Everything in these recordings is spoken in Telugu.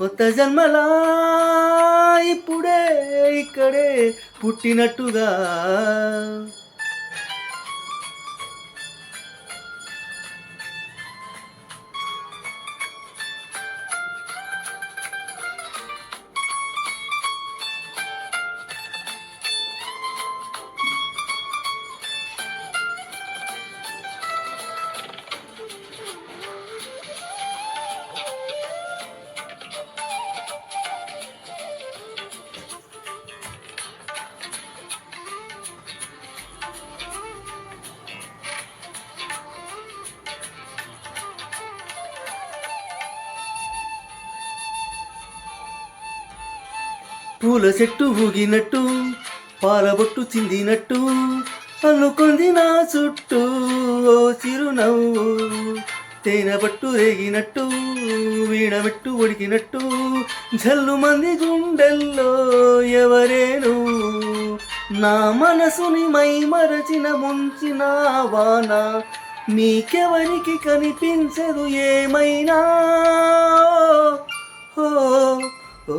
కొత్త జన్మలా ఇప్పుడే ఇక్కడే పుట్టినట్టుగా. పూల చెట్టు ఊగినట్టు పాలబొట్టు చిందినట్టు అల్లుకుంది నా చుట్టూ ఓ చిరునవ్వు. తేనె పట్టు రేగినట్టు వీణమెట్టు ఉడికినట్టు జల్లు మంది గుండెల్లో ఎవరేను. నా మనసుని మై మరచిన ముంచిన వాన నీకెవరికి కనిపించదు ఏమైనా? ఓ ఓ.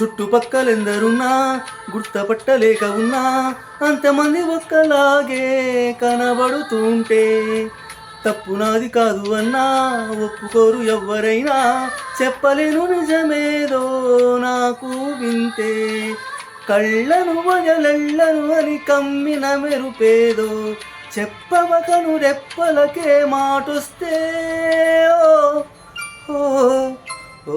చుట్టుపక్కలెందరున్నా గుర్తపట్టలేక ఉన్నా అంతమంది ఒక్కలాగే కనబడుతుంటే తప్పు నాది కాదు అన్నా ఒప్పుకోరు ఎవ్వరైనా చెప్పలేను నిజమేదో నాకు వింతే కళ్ళను వజలెళ్ళను అని కమ్మిన మెరుపేదో చెప్పవకను రెప్పలకే మాటొస్తే ఓ ఓ.